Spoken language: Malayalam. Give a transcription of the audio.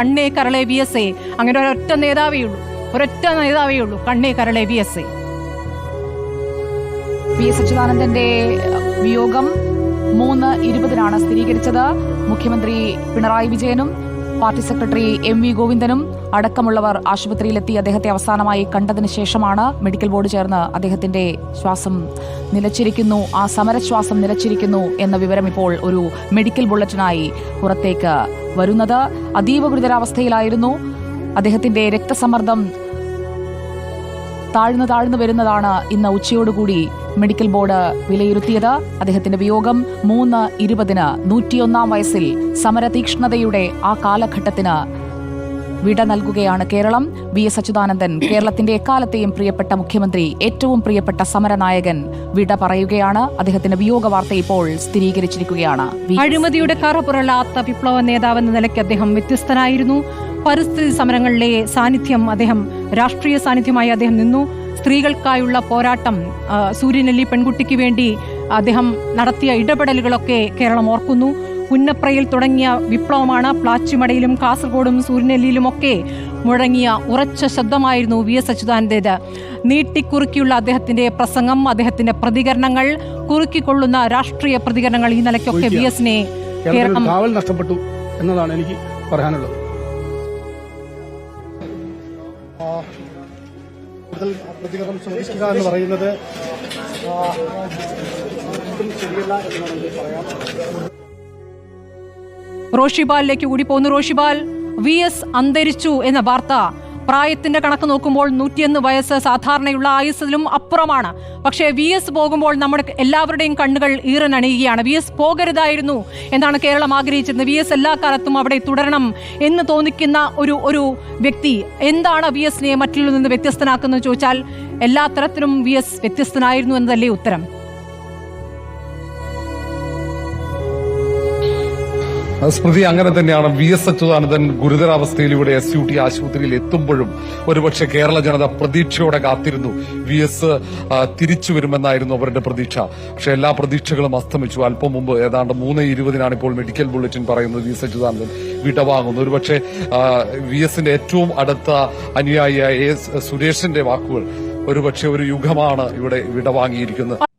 കണ്ണേ കരളെ ബി എസ് എ അങ്ങനെ ഒരൊറ്റ നേതാവേ ഉള്ളൂ ഒരൊറ്റ നേതാവേ ഉള്ളൂ കണ്ണേ കരളെ B S A V S അച്യുതാനന്ദന്റെ വിയോഗം മൂന്ന് ഇരുപതിനാണ് സ്ഥിരീകരിച്ചത്. മുഖ്യമന്ത്രി പിണറായി വിജയനും പാർട്ടി സെക്രട്ടറി എം വി ഗോവിന്ദനും അടക്കമുള്ളവർ ആശുപത്രിയിലെത്തി അദ്ദേഹത്തെ അവസാനമായി കണ്ടതിന് ശേഷമാണ് മെഡിക്കൽ ബോർഡ് ചേർന്ന് അദ്ദേഹത്തിന്റെ ശ്വാസം നിലച്ചിരിക്കുന്നു. ആ സമരശ്വാസം നിലച്ചിരിക്കുന്നു എന്ന വിവരം ഇപ്പോൾ ഒരു മെഡിക്കൽ ബുള്ളറ്റിനായി പുറത്തേക്ക് വരുന്നത്. അതീവ ഗുരുതരാവസ്ഥയിലായിരുന്നു. അദ്ദേഹത്തിന്റെ രക്തസമ്മർദ്ദം താഴ്ന്നു താഴ്ന്നു വരുന്നതാണ് ഇന്ന് ഉച്ചയോടുകൂടി മെഡിക്കൽ ബോർഡ് വിലയിരുത്തിയത്. അദ്ദേഹത്തിന്റെ വിയോഗം മൂന്ന് ഇരുപതിന് നൂറ്റിയൊന്നാം വയസ്സിൽ സമരതീക്ഷ്ണതയുടെ ആ കാലഘട്ടത്തിന് വിട നൽകുകയാണ് കേരളം. വി എസ് അച്യുതാനന്ദൻ കേരളത്തിന്റെ എക്കാലത്തെയും പ്രിയപ്പെട്ട മുഖ്യമന്ത്രി ഏറ്റവും പ്രിയപ്പെട്ട സമരനായകൻ വിട പറയുകയാണ്. അദ്ദേഹത്തിന്റെ വിയോഗ വാർത്ത ഇപ്പോൾ സ്ഥിരീകരിച്ചിരിക്കുകയാണ്. അഴിമതിയുടെ അഴിമതിയുടെ കറപുരളാത്ത വിപ്ലവ നേതാവെന്ന നിലയ്ക്ക് അദ്ദേഹം വ്യത്യസ്തനായിരുന്നു. പരിസ്ഥിതി സമരങ്ങളിലെ സാന്നിധ്യം അദ്ദേഹം രാഷ്ട്രീയ സാന്നിധ്യമായി അദ്ദേഹം നിന്നു. സ്ത്രീകൾക്കായുള്ള പോരാട്ടം സൂര്യനെല്ലി പെൺകുട്ടിക്ക് വേണ്ടി അദ്ദേഹം നടത്തിയ ഇടപെടലുകളൊക്കെ കേരളം ഓർക്കുന്നു. പുന്നപ്രയിൽ തുടങ്ങിയ വിപ്ലവമാണ് പ്ലാച്ചിമടയിലും കാസർഗോഡും സൂര്യനെല്ലിയിലും ഒക്കെ മുഴങ്ങിയ ഉറച്ച ശബ്ദമായിരുന്നു വി എസ് അച്യുതാനന്ദേത്. നീട്ടിക്കുറുക്കിയുള്ള അദ്ദേഹത്തിന്റെ പ്രസംഗം അദ്ദേഹത്തിന്റെ പ്രതികരണങ്ങൾ കുറുക്കിക്കൊള്ളുന്ന രാഷ്ട്രീയ പ്രതികരണങ്ങൾ ഈ നിലയ്ക്കൊക്കെ വി എസിനെ കേരളം കാവൽ നഷ്ടപ്പെട്ടു എന്നതാണ് എനിക്ക് പറയാനുള്ളത്. കൂടുതൽ പ്രതികരണം ചോദിക്കുക എന്ന് പറയുന്നത് ശരിയല്ല എന്ന് വേണമെങ്കിൽ പറയാം. റോഷിബാലിലേക്ക് കൂടി പോകുന്നു റോഷിബാൽ വി എസ് അന്തരിച്ചു എന്ന വാർത്ത പ്രായത്തിന്റെ കണക്ക് നോക്കുമ്പോൾ നൂറ്റിയൊന്ന് വയസ്സ് സാധാരണയുള്ള ആയുസ്സിലും അപ്പുറമാണ്. പക്ഷേ വി എസ് പോകുമ്പോൾ നമ്മുടെ എല്ലാവരുടെയും കണ്ണുകൾ ഈറനണിയുകയാണ്. വി എസ് പോകരുതായിരുന്നു എന്നാണ് കേരളം ആഗ്രഹിച്ചിരുന്നത്. വി എസ് എല്ലാ കാലത്തും അവിടെ തുടരണം എന്ന് തോന്നിക്കുന്ന ഒരു ഒരു വ്യക്തി എന്താണ് വി എസിനെ മറ്റുള്ള നിന്ന് വ്യത്യസ്തനാക്കുന്നത് ചോദിച്ചാൽ എല്ലാ തരത്തിലും വി എസ് വ്യത്യസ്തനായിരുന്നു എന്നതല്ലേ ഉത്തരം. സ്മൃതി അങ്ങനെ തന്നെയാണ് വി എസ് അച്യുതാനന്ദൻ ഗുരുതരാവസ്ഥയിലൂടെ എസ് യു ടി ആശുപത്രിയിൽ എത്തുമ്പോഴും ഒരുപക്ഷെ കേരള ജനത പ്രതീക്ഷയോടെ കാത്തിരുന്നു. വി എസ് തിരിച്ചു വരുമെന്നായിരുന്നു അവരുടെ പ്രതീക്ഷ. പക്ഷെ എല്ലാ പ്രതീക്ഷകളും അസ്തമിച്ചു. അല്പം മുമ്പ് ഏതാണ്ട് മൂന്ന് ഇരുപതിനാണ് ഇപ്പോൾ മെഡിക്കൽ ബുള്ളറ്റിൻ പറയുന്നത് വി എസ് അച്യുതാനന്ദൻ വിടവാങ്ങുന്നു. ഒരുപക്ഷെ വി എസിന്റെ ഏറ്റവും അടുത്ത അനുയായിയായ എ സുരേഷിന്റെ വാക്കുകൾ ഒരുപക്ഷെ ഒരു യുഗമാണ് ഇവിടെ വിടവാങ്ങിയിരിക്കുന്നത്.